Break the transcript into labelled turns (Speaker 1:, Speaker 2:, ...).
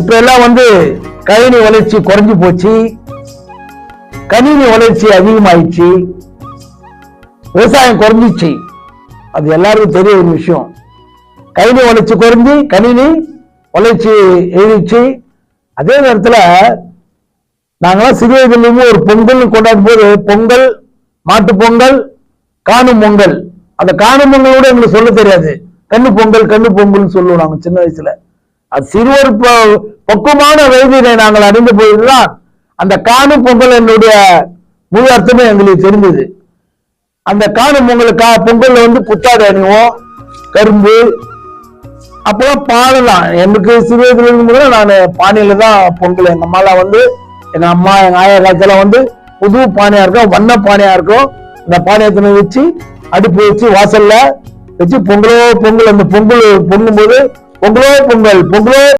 Speaker 1: இப்ப எல்லாம் வந்து கணினி வளர்ச்சி குறைஞ்சு போச்சு. கணினி வளர்ச்சி அதிகமாயிடுச்சு. விவசாயம் குறைஞ்சிச்சு. அது எல்லாருக்கும் தெரிய ஒரு விஷயம். கணினி வளர்ச்சி குறைஞ்சி கணினி வளர்ச்சி எழுதிச்சு அதே நேரத்துல நாங்களாம் சிறு வயதிலிருந்து ஒரு பொங்கல் கொண்டாடும் போது பொங்கல் மாட்டு பொங்கல் காணும் பொங்கல். அந்த காணும் பொங்கல் கூட எங்களுக்கு சொல்ல தெரியாது. கண்ணு பொங்கல் கண்ணு பொங்கல்னு சொல்லுவோம் நாங்கள் சின்ன வயசுல. அது சிறுவர் பக்குவமான வயதினை நாங்கள் அறிந்து போதுதான் அந்த காணும் பொங்கல் என்னுடைய முழு அர்த்தமே எங்களுக்கு தெரிஞ்சது அந்த காணும் பொங்கல் கா பொங்கல்ல வந்து புத்தாடை அணிவோம் கரும்பு அப்பெல்லாம் பாடலாம் எனக்கு சிறு வயதுல கூட நான் பானையில தான் பொங்கல் எங்க அம்மாலாம் வந்து எங்க அம்மா எங்க ஆயா காலத்துல வந்து புது பானையா இருக்கும் வண்ண பானையா இருக்கும். இந்த பானையத்தினை வச்சு அடுப்பு வச்சு வாசல்ல வச்சு பொங்கலோ பொங்கல் அந்த பொங்கல் பொங்கும்போது பொங்கலோ பொங்கல் பொங்கலோ